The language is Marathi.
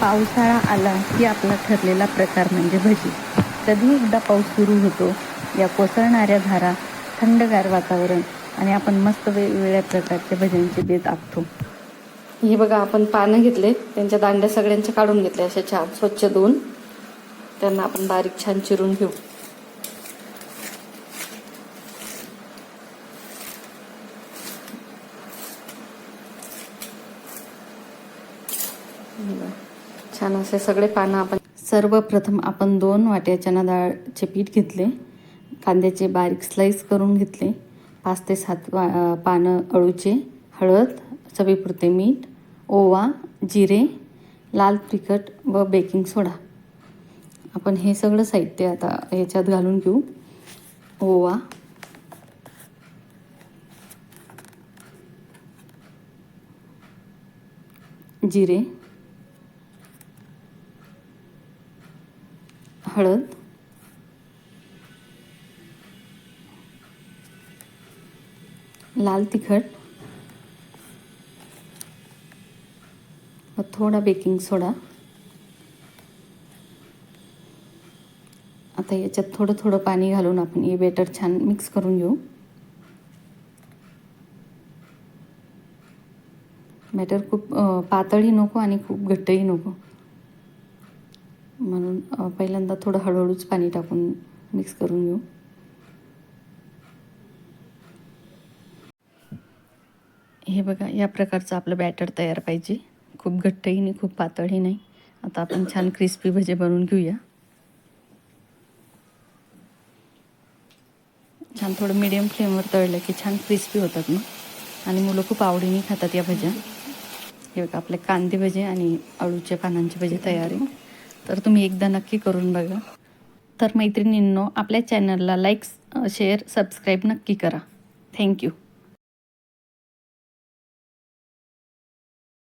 पावसाळा आला की आपला ठरलेला प्रकार म्हणजे भजी. कधी एकदा पाऊस सुरू होतो या कोसळणाऱ्या धारा थंडगार वातावरण आणि आपण मस्त वेगवेगळ्या प्रकारच्या भज्यांचे बेत आखतो. ही बघा आपण पानं घेतले त्यांच्या दांड्या सगळ्यांच्या काढून घेतल्या अशा छान स्वच्छ धुवून. त्यांना आपण बारीक छान चिरून घेऊ. छान असे सगळे पानं आपण सर्वप्रथम आपण दोन वाट्या चना डाळचे पीठ घेतले. कांद्याचे बारीक स्लाईस करून घेतले. पाच ते सात वा पानं अळूचे हळद चवीपुरते मीठ ओवा जिरे लाल तिखट व बेकिंग सोडा आपण हे सगळं साहित्य आता याच्यात घालून घेऊ. ओवा. जिरे. हळद. लाल तिखट. व थोडा बेकिंग सोडा. आता याच्यात थोडं थोडं पाणी घालून आपण हे बेटर छान मिक्स करून घेऊ. बॅटर खूप पातळी पातळही नको आणि खूप घट्टही नको. म्हणून पहिल्यांदा थोडं हळूहळूच पाणी टाकून मिक्स करून घेऊ. हे बघा या प्रकारचं आपलं बॅटर तयार पाहिजे. खूप घट्टही नाही खूप पातळही नाही. आता आपण छान क्रिस्पी भजे बनवून घेऊया. छान थोडं मिडियम फ्लेमवर तळलं की छान क्रिस्पी होतात मग आणि मुलं खूप आवडीने खातात या भज्या. हे बघा आपले कांदे भजे आणि अळूच्या पानांचे भजे तयार आहे. तर तुम्ही एकदा नक्की करून बघा. तर मैत्रिणींनो आपल्या चॅनलला लाईक्स शेअर सबस्क्राईब नक्की करा. थँक्यू